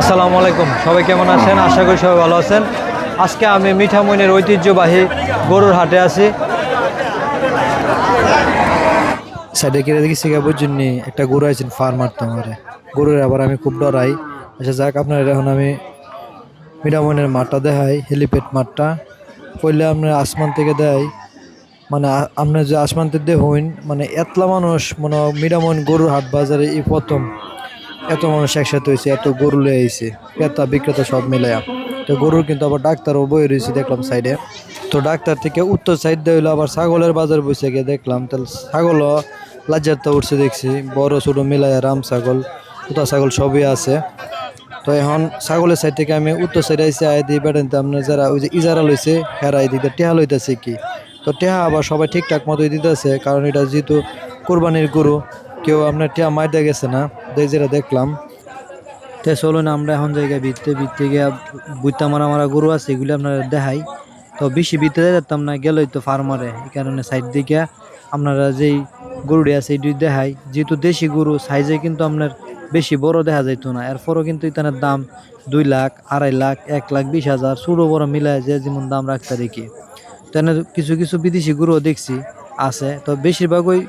আসসালামু আলাইকুম। সবাই কেমন আছেন? আশা করি সবাই ভালো আছেন। আজকে আমি মিঠামইনের ঐতিহ্যবাহী গরুর হাটে আছি। সাইডে দেখি সিগা বুঝুন একটা গরু আছেন ফার্মার তোমারে গরুর আবার আমি খুব ডরাই। আচ্ছা যাক, আপনার এখন আমি মিঠামইনের মাঠটা দেখাই, হেলিপ্যাড মাঠটা। পড়লে আপনার আসমান থেকে দেয় মানে আপনার যে আসমান থেকে দেখুন মানে এতলা মানুষ মানে মিঠামইন গরুর হাট বাজারে এই প্রথম। এত মানুষ একসাথে হয়েছে, এত গরু লয়ে আইছে, ক্রেতা, বিক্রেতা সব মিলাইয়া তো গরুর কিন্তু আবার ডাক্তারও বই রয়েছে দেখলাম সাইডে তো ডাক্তার থেকে উত্তর সাইড দিয়ে হইল আবার ছাগলের বাজার বসে গিয়ে দেখলাম। তাহলে ছাগলও লাজ্জারটা উঠছে দেখছি, বড় ছোট মিলায়া রাম ছাগল, উতা ছাগল সবই আছে। তো এখন ছাগলের সাইড থেকে আমি উত্তর সাইডে আইসি আয় দিয়ে বেড়াইতে আপনার যারা ওই যে ইজারা লইছে, হেরা দিতে, টেহা লইতেছে কি? তো টেহা আবার সবাই ঠিকঠাক মতোই দিতেছে, কারণ এটা যেহেতু কোরবানির গরু, কেউ আপনার টেহা মাইতে গেছে না। যেটা দেখলাম। তো চলুন, আমরা এখন জায়গায় ভিতরে ভিতরে গিয়ে বুইতা মারা মারা গরু আছে, এগুলি আপনারা দেখাই। তো বেশি ভিতরে যেতাম না, গেলই তো ফার্মারে এই কারণে সাইড দিকে আপনারা যেই গরুটি আছে এটি দেখাই। যেহেতু দেশি গরু সাইজে কিন্তু আপনার বেশি বড় দেখা যাইতো না। এরপরও কিন্তু ইতানের দাম দুই লাখ, আড়াই লাখ, এক লাখ, বিশ হাজার, ছোটো বড় মিলায় যে যেমন দাম রাখতে দেখি তেনে কিছু কিছু বিদেশি গরুও দেখছি, আছে। তো বেশিরভাগই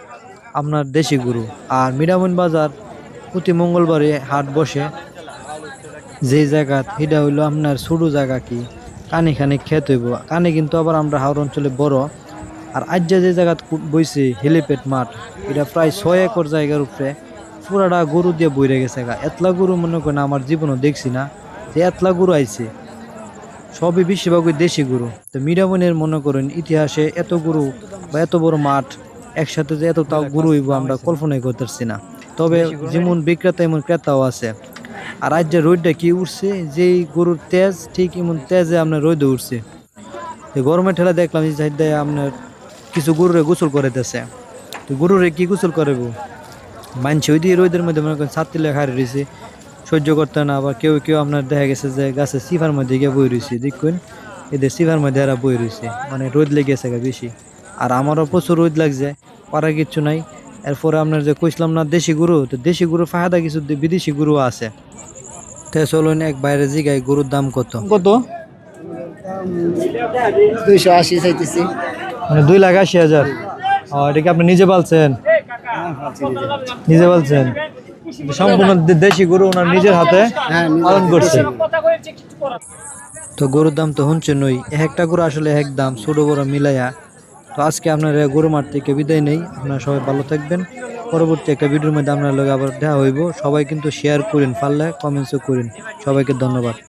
আপনার দেশি গরু। আর মিরামন বাজার প্রতি মঙ্গলবারে হাট বসে। যেই জায়গা সেটা হইল আপনার ছোটো জায়গা কি? কানে খানি খেত হইব। কানে কিন্তু আবার আমরা হাওড় অঞ্চলে বড়। আর আজ যে জায়গা বইছে হেলিপ্যাড মাঠ, এটা প্রায় ছয় একর জায়গার উপরে। পুরাটা গরু দিয়ে বইরে গেছে গা। এতলা গরু মনে করেন আমার জীবনও দেখছি না যে এতলা গরু আইছে। সবই বেশিরভাগই দেশি গরু। তো মিরাবনের মনে করেন ইতিহাসে এত গরু বা এত বড় মাঠ, একসাথে যে এত তাও গরু হইব আমরা কল্পনাই করতেছি না। তবে যেমন বিক্রেতা এমন ক্রেতাও আছে। আর আজ যে রোদটা কি উঠছে? যেই গরুর তেজ ঠিক এমন তেজে আপনার রোদে উঠছে। গরমের ঠেলা দেখলাম যে সাইড আপনার কিছু গরুরে গোসল করে দিতেছে তো গরুরে কি গোসল করব মানছে ওই দিয়ে রোদের মধ্যে মনে করেন ছাত্রী লেখা রয়েছে। সহ্য করতে না আবার কেউ কেউ আপনার দেখা গেছে যে গাছের সিফার মধ্যে গিয়ে বই রয়েছে। দেখুন এদের সিফার মধ্যে এরা বই রয়েছে। মানে রোদ লেগেছে বেশি। আর আমারও প্রচুর রোদ লাগছে পারা কিচ্ছু নাই। এরপরে আপনার যে কইছিলাম না দেশি গরু তো দেশি গরু ফায়দা কিছু বিদেশি গরু আছে। তো চলুন এক বাইরে জিগাই গরুর দাম কত? কত? দুইশো আশি চাইতেছি। মানে দুই লাখ আশি হাজার। ও এটা কি আপনি নিজে পালছেন? নিজে পালছেন? সম্পূর্ণ দেশি গরু ওনার নিজের হাতে হ্যাঁ, পালন করছে। তো গরুর দাম তো শুনছেন নই এক একটা গরু আসলে এক দাম ছোট বড় মিলাইয়া তো আজকে আপনার গরু মার থেকে বিদায় নেই। আপনারা সবাই ভালো থাকবেন। পরবর্তী একটা ভিডিওর মধ্যে আপনার লোক আবার দেখা হইব। সবাই কিন্তু শেয়ার করেন, পারলে কমেন্টসও করেন। সবাইকে ধন্যবাদ।